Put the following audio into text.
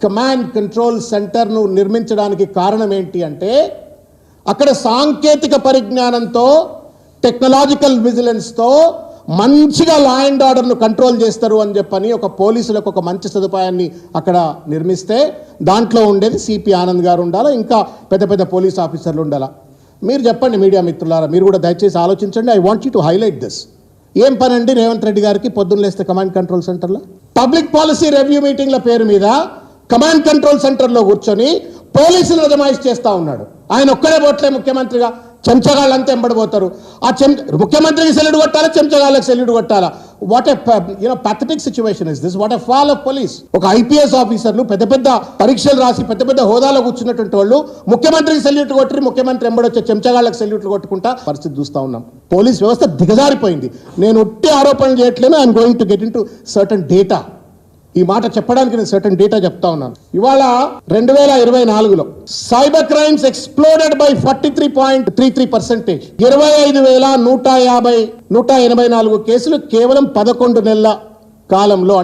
Command control సెంటర్ను నిర్మించడానికి కారణం ఏంటి అంటే అక్కడ సాంకేతిక పరిజ్ఞానంతో టెక్నాలజికల్ విజిలెన్స్తో మంచిగా లా అండ్ ఆర్డర్ను కంట్రోల్ చేస్తారు అని చెప్పని ఒక పోలీసులకు ఒక మంచి సదుపాయాన్ని అక్కడ నిర్మిస్తే దాంట్లో ఉండేది సిపి ఆనంద్ గారు ఉండాలా ఇంకా పెద్ద పెద్ద పోలీస్ ఆఫీసర్లు ఉండాలా? మీరు చెప్పండి మీడియా మిత్రులారా మీరు కూడా దయచేసి ఆలోచించండి. I want you to highlight this ఏం పని అండి రేవంత్ రెడ్డి గారికి పొద్దున్న లేస్తే కమాండ్ కంట్రోల్ సెంటర్లో పబ్లిక్ పాలసీ రివ్యూ మీటింగ్ల పేరు మీద కమాండ్ కంట్రోల్ సెంటర్లో కూర్చొని పోలీసులు అజమాయిష్ చేస్తూ ఉన్నాడు. ఆయన ఒక్కడే పోట్లే ముఖ్యమంత్రిగా. చెంచగాళ్ళంతా ఎంబడిపోతారు. ఆ చెం ముఖ్యమంత్రికి సెల్యూడ్ కొట్టాలా? చెంచగాళ్ళకి సెల్యూడ్ కొట్టాలా? What a you know situation is this what a fall of police ఒక ఐపీఎస్ ఆఫీసర్లు పెద్ద పెద్ద పరీక్షలు రాసి పెద్ద పెద్ద హోదాలో కూర్చున్నటువంటి వాళ్ళు ముఖ్యమంత్రికి సెల్యూట్ కొట్టి ముఖ్యమంత్రి ఎంబడొచ్చే చెంచగాళ్ళకి సెల్యూట్లు కొట్టుకుంటా పరిస్థితి చూస్తూ ఉన్నాం. పోలీస్ వ్యవస్థ దిగజారిపోయింది. నేను ఉట్టి ఆరోపణలు చేయట్లేను. I'm going to get into certain data ఈ మాట చెప్పడానికి నేను సర్టన్ డేటా చెప్తా ఉన్నాను. ఇవాళ రెండు వేల ఇరవై నాలుగులో cyber crimes exploded by forty three point three three percentage ఇరవై ఐదు వేల నూట యాభై నూట ఎనభై నాలుగు కేసులు కేవలం పదకొండు నెలల కాలంలో